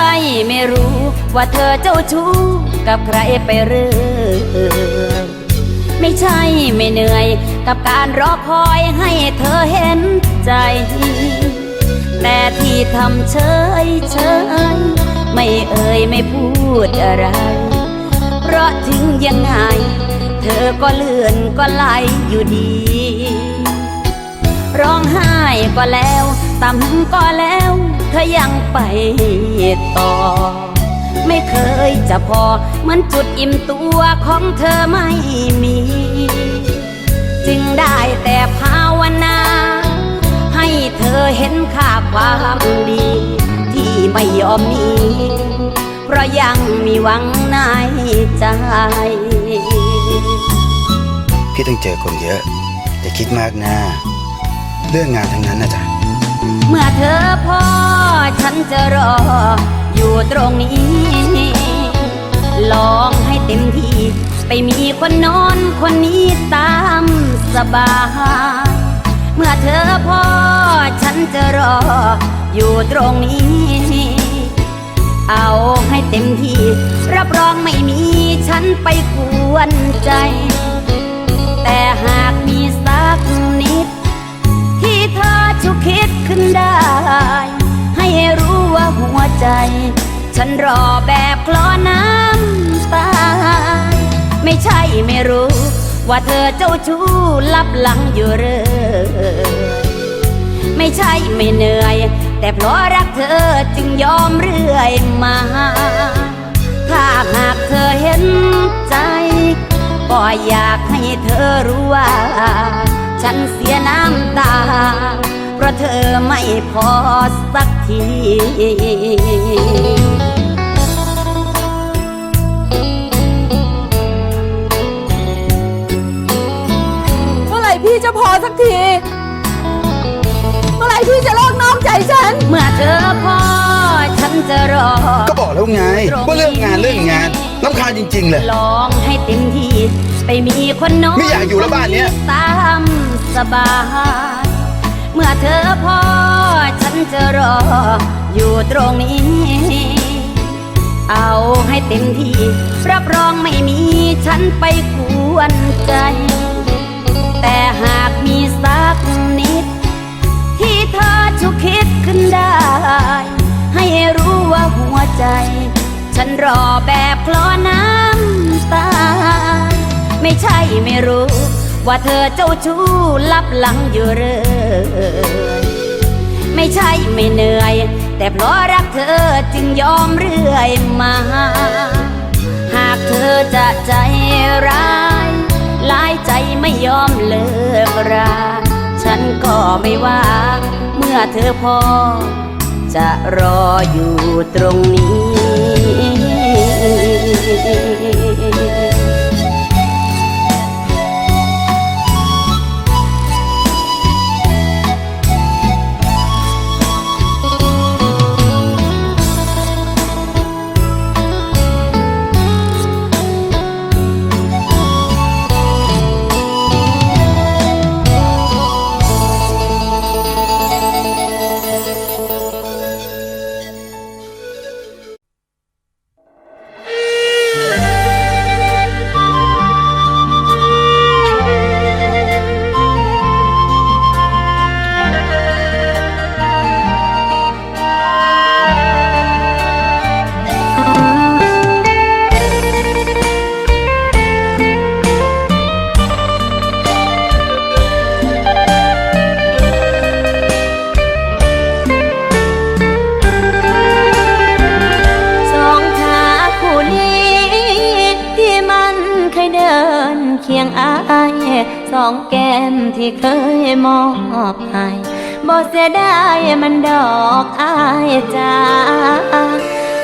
ใช่ไม่รู้ว่าเธอเจ้าชู้กับใครไปเรื่อยไม่ใช่ไม่เหนื่อย กับการรอคอยให้เธอเห็นใจ แต่ที่ทำเฉยเฉยไม่เอ่ยไม่พูดอะไร เพราะถึงยังไง เธอก็เลื่อนก็ไหลอยู่ดี ร้องไห้ก็แล้วตำก็แล้ว เธอยังไปต่อ ไม่เคยจะพอ เหมือนจุดอิ่มตัวของเธอไม่มี จึงได้แต่ภาวนา ให้เธอเห็นค่าความดี ที่ไม่ยอมมี เพราะยังมีหวังในใจพี่ต้องเจอคนเยอะ อย่าคิดมากนะ เรื่องงานทั้งนั้นนะจ๊ะ เมื่อเธอพ่อฉันจะรอ อยู่ตรงนี้ ลองให้เต็มที่ ไปมีคนนอนคนนี้ตามสบายเมื่อเธอพ่อฉันจะรอ อยู่ตรงนี้ เอาให้เต็มที่ รับรองไม่มีฉันไปกวนใจ ใจ ฉันรอแบบคลอน้ำตา ไม่ใช่ไม่รู้ ว่าเธอเจ้าชู้ลับหลังอยู่เรื่อยไม่ใช่ไม่เหนื่อย แต่เพราะรักเธอจึงยอมเรื่อยมา ถ้าหากเธอเห็นใจ ก็อยากให้เธอรู้ว่า ฉันเสียน้ำตา เพราะเธอไม่พอสักทีเมื่อไหร่พี่จะพอสักที เมื่อไหร่พี่จะเลิกนอกใจฉัน เมื่อเธอพอฉันจะรอ ก็บอกแล้วไง ว่าเรื่องงานเรื่องงานลำคาญจริง ๆ เลย ลองให้เต็มที่ ไปมีคนนอนไม่อยากอยู่แล้วบ้านเนี้ย ตามสบาย เมื่อเธอพอฉันจะรออยู่ตรงนี้ เอาให้เต็มที่ รับรองไม่มีฉันไปกวนใจ แต่หากมีสักนิด ที่เธอชุกคิดขึ้นได้ ให้รู้ว่าหัวใจ ฉันรอแบบคลอน้ำตา ไม่ใช่ไม่รู้ ว่าเธอเจ้าชู้ลับหลังอยู่เรื่อยไม่ใช่ไม่เหนื่อย แต่เพราะรักเธอจึงยอมเรื่อยมา หากเธอจะใจร้ายลายใจไม่ยอมเลิกราฉันก็ไม่ว่าเมื่อเธอพอ จะรออยู่ตรงนี้ เคียงอายสองแก้มที่เคยมอบให้บ่เสียดายมันดอกอายจ้า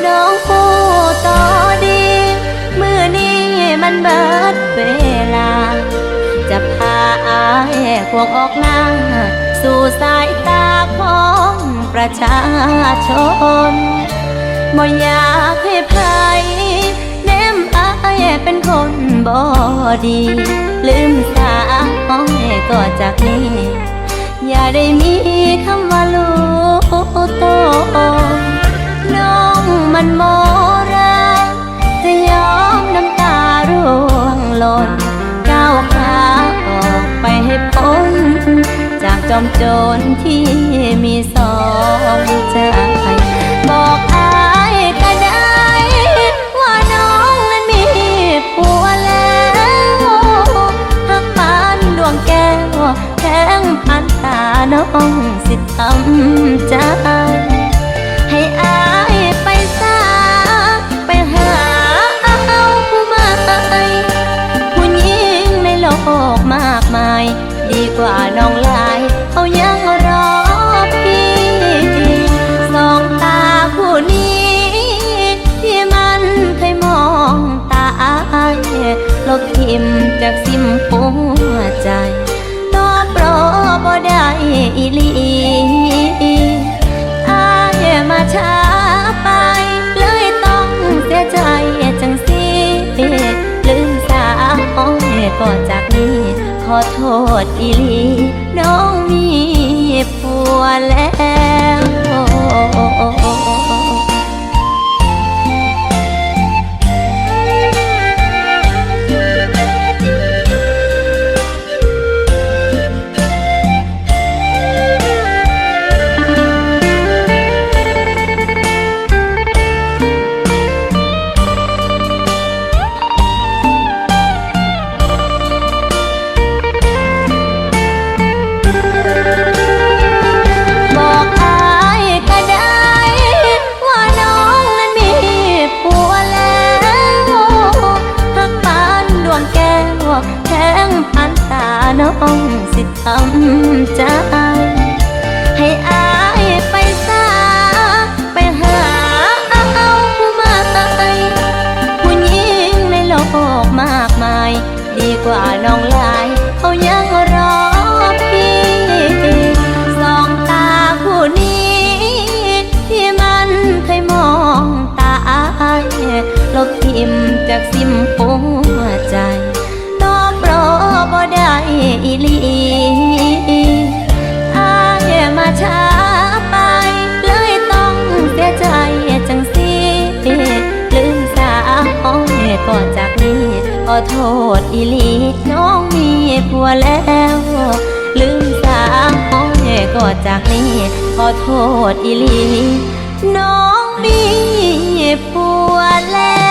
น้องผู้ต่อดี มือนี้มันเบิดเวลา จะพาอายควงออกหน้า สู่สายตาของประชาชนบ่อยากให้ใครแนมอาย่เป็นคนบ่ดี ลืมสาอ้อยก็จากนี้ อย่าได้มีคำว่าลูกโต น้องมันโมรายจะยอมน้ำตาร่วงหล่นก้าวขาออกไปให้พ้น จากจอมโจรที่มีสองใจ สิทำใจให้อายไปซาไปหาเอาผู้ใหม่ผู้หญิงในโลกมากมาย ดีกว่าน้องลายเขายังรอพี่สองตาผู้นี้ที่มันเคยมองตาอายลบทิมจากซิมหัวใจ ก่จากนี้ ขอโทษอีลี น้องมีผัวแล้ว โทษอีลีน้องมีผัวแล้ว ลืมสาห้องก็จากนี้ขอโทษอีลี น้องมีผัวแล้ว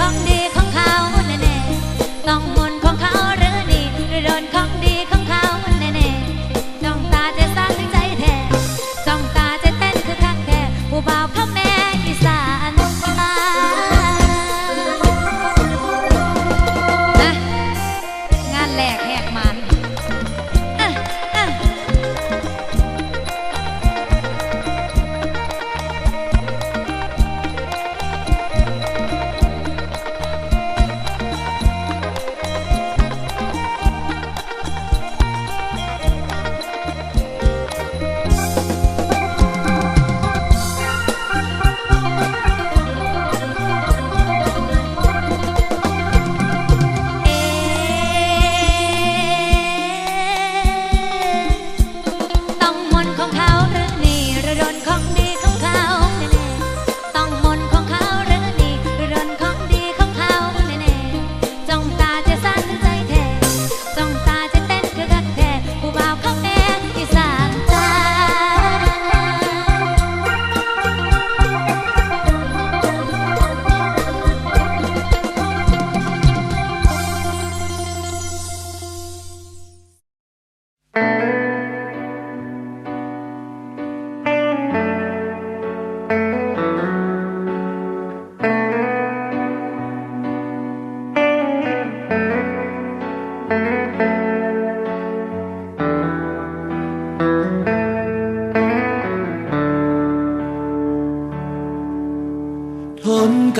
ระ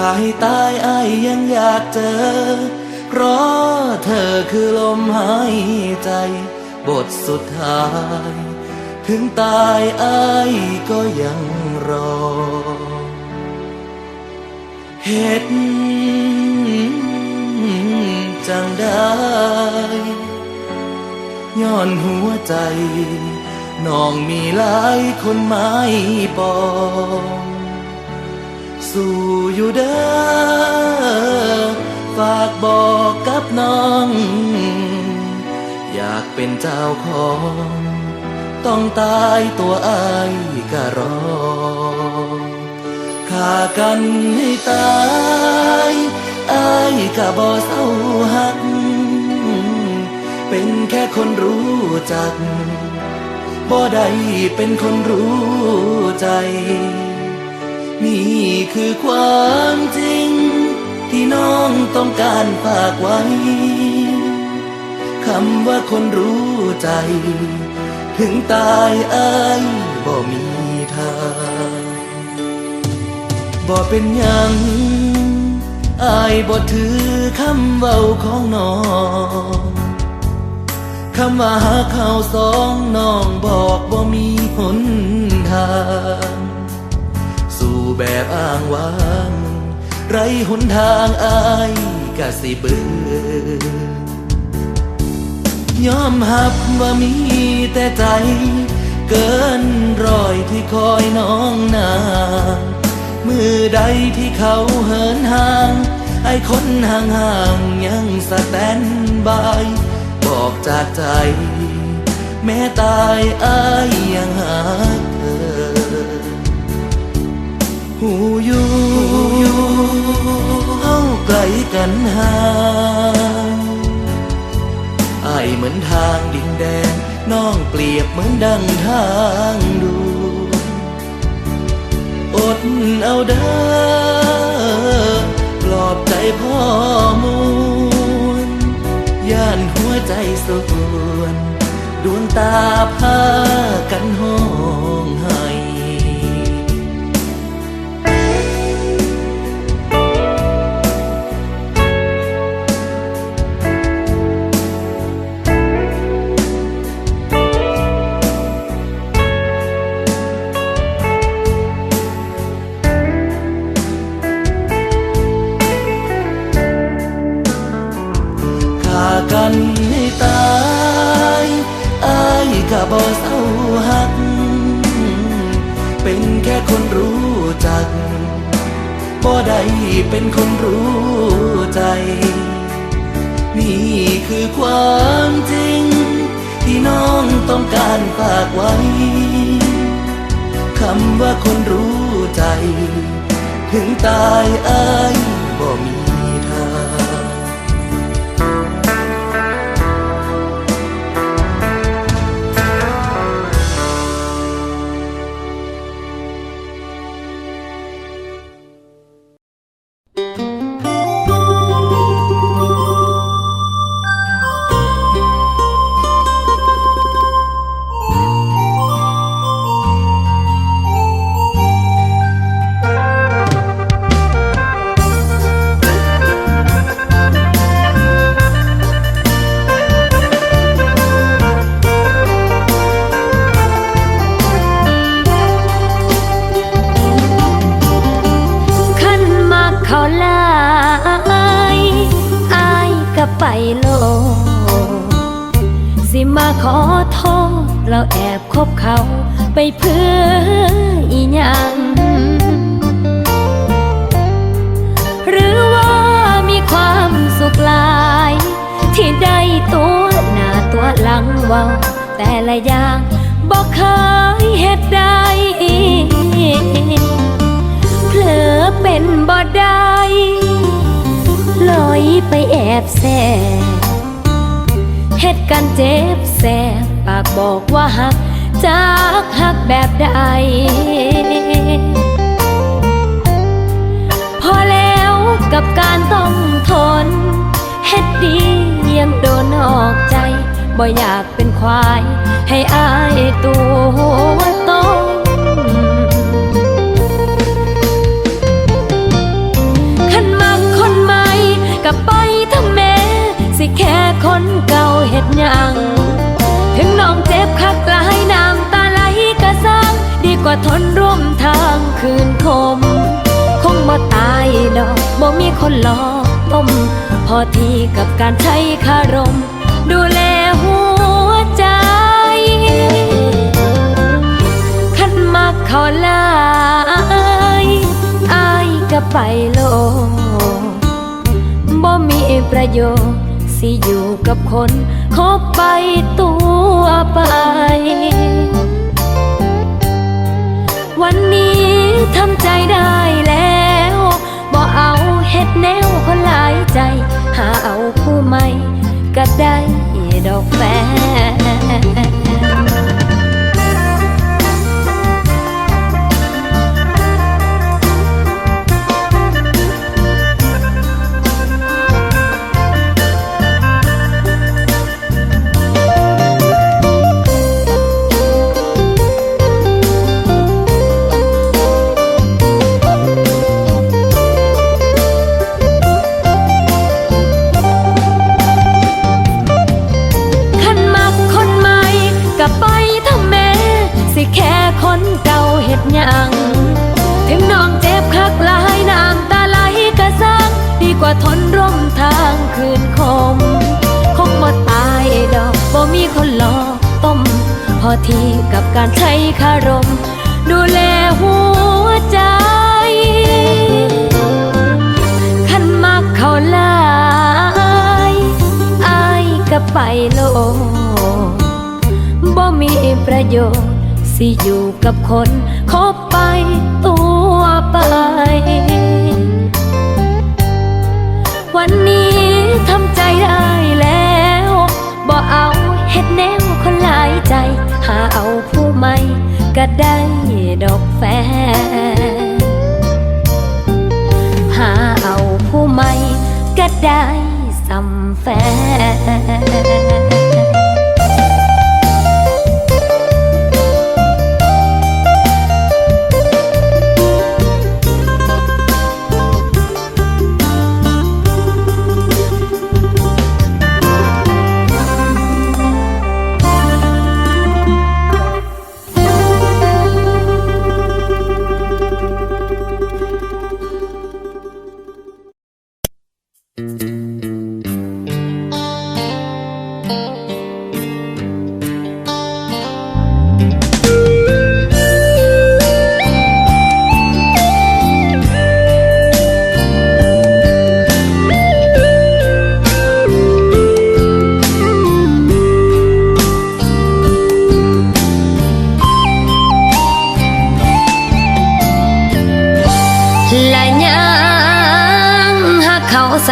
ขายตายอายยังอยากเจอ เพราะเธอคือลมหายใจ บทสุดท้าย ถึงตายอายก็ยังรอ เหตุจังได้ย้อนหัวใจน้องมีหลายคนหมายปอง สู่อยู่เด้อฝากบอกกับน้อง อยากเป็นเจ้าของ ต้องตายตัวอายก็รอฆ่ากันให้ตายอายก็บ่เศร้าหัก เป็นแค่คนรู้จักบ่ได้เป็นคนรู้ใจ นี่คือความจริง ที่น้องต้องการฝากไว้ คำว่าคนรู้ใจ ถึงตายอายบ่มีทางบ่เป็นยังอายบ่ถือคำเว้าของน้องคำว่าหาเขาวสองน้องบอกบ่มีหนทาง แบบอ้างว้าง ไรหนทางอายกะสิเบื่อยอมหับว่ามีแต่ใจ เกินรอยที่คอยน้องนางมือใดที่เขาเหินห่าง ไอ้คนห่างห่างๆยังสแตนบาย บอกจากใจ แม้ตายอายยังหาเธอ หูอยู่เฮาไกลกันห่างไอเหมือนทางดินแดนน้องเปรียบเหมือนดังทางดูอดเอาเด้อปลอบใจพ่อมูลย่านหัวใจสวนดวงตาพากันห้องเป็ ถึงตายอ้ายบ่มี โล สิมาขอโทษเราแอบคบเขาไปเพื่ออีหยังหรือว่ามีความสุขลาย ที่ได้ตัวหน้าตัวหลังเว่าแต่ละอย่างบอกเคยเหตุใดเผลอเป็นบ่ได้ ลอยไปแอบแสเหตุการณ์เจ็บแสบปากบอกว่าหักจากหักแบบใดพอแล้วกับการต้องทน เฮ็ดดียังโดนออกใจ บ่อยากเป็นควายให้อายตัว คนเก่าเฮ็ดยัง ถึงน้องเจ็บคักลายน้ำตาไหลก็สร้างดีกว่าทนร่วมทางคืนคม คงบ่ตายดอกบ่มีคนหลอกต้มพอทีกับการใช้คารม ดูแลหัวใจขันมักเขาลายอายก็ไปโลบ่มีประโยชน์ สิอยู่กับคนคบไปตัวไป วันนี้ทำใจได้แล้วบ่เอาเฮ็ดแนวคนหลายใจ หาเอาผู้ใหม่ก็ได้ดอกแฟน หยังถึงน้องเจ็บคักหลายน้ำตาไหลก็สร้างดีกว่าทนร่มทางคืนคม คงบ่ตายดอกบ่มีคนหลอกต้ม พอทีกับการใช้คารม ดูแลหัวใจขันมักเขาลายอายก็ไปโลบ่มีประโยชน์ สิอยู่กับคนคบไปตัวไป วันนี้ทำใจได้แล้วบ่เอาเฮ็ดแนวคนหลายใจ หาเอาผู้ใหม่ก็ได้ดอกแฟนหาเอาผู้ใหม่ก็ได้สำแฟน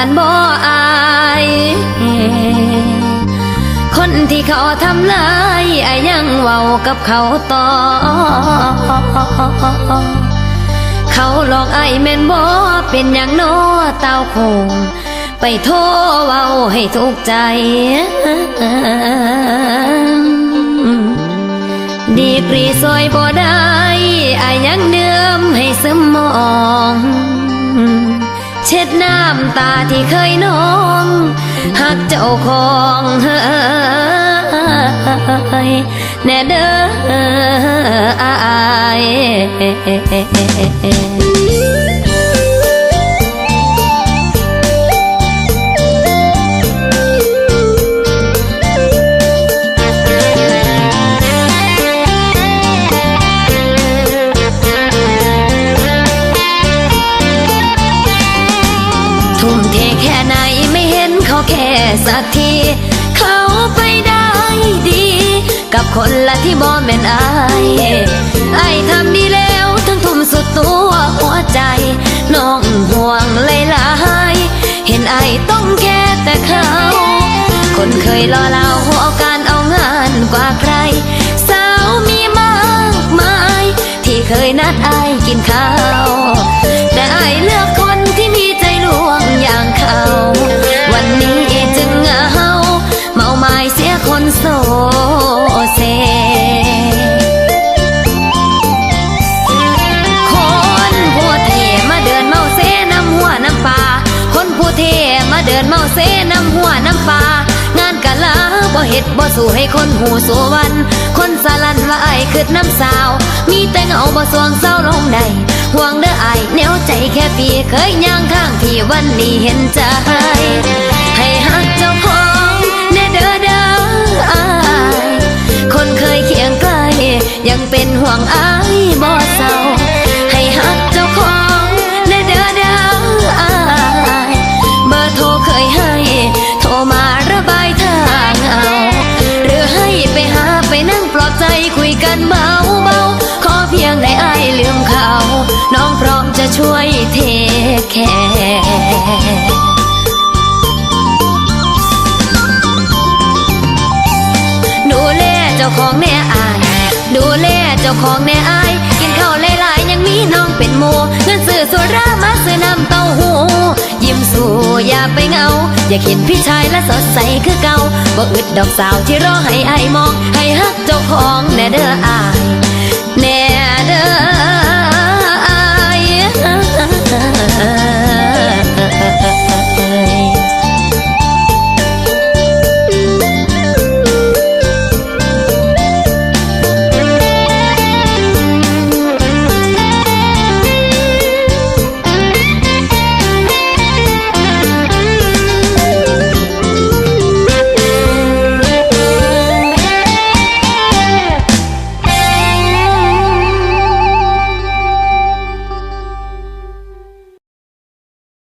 สันบ่อายคนที่เขาทำลายไอ้ยังเว้ากับเขาต่อ เขาหลอกไอ้แม่นบ่เป็นอย่างน้อเต้าคง ไปโทรเว้าให้ทุกใจ ดีกรีซอยบ่ได้ไอ้ยังเดิมให้สมอง เช็ดน้ำตาที่เคยนองหักเจ้าของเฮ้ยแน่เด้ออาย สักที เขาไปได้ดี กับคนละที่บอแม่นอายไอทำดีแล้วทั้งทุ่มสุดตัวหัวใจน้องห่วงเลยลายเห็นไอต้องแค่แต่เขา คนเคยรอเราหัวการเอางานกว่าใคร สาวมีมากมาย ที่เคยนัดไอ ดบ่สู้ให้คนหูสู่วัน คนสาลันว่าไอ้คือน้ำสาว มีแต่เงาบ่สวงเศร้าลงใดห่วงเด้อไอ้แนวใจแค่ปีเคยย่างข้างพี่วันนี้เห็นใจให้หักเจ้าของแน่เด้อเด้ออ้คนเคยเคียงใกล้ยังเป็นห่วงไอายบ่ กันเบาเบาขอเพียงให้อายลืมเขา น้องพร้อมจะช่วยเทแค่ดูแลเจ้าของแน่อาย ดูแลเจ้าของแน่อาย กินข้าวหลายๆยังมีน้องเป็นโมเงินซื้อสุรามาซื้อน้ำ อย่าคิดพี่ชายและสดใสคือเก่าบ่อึดดอกสาวที่รอให้ไอมอง ให้ฮักเจ้าของแน่เด้ออาย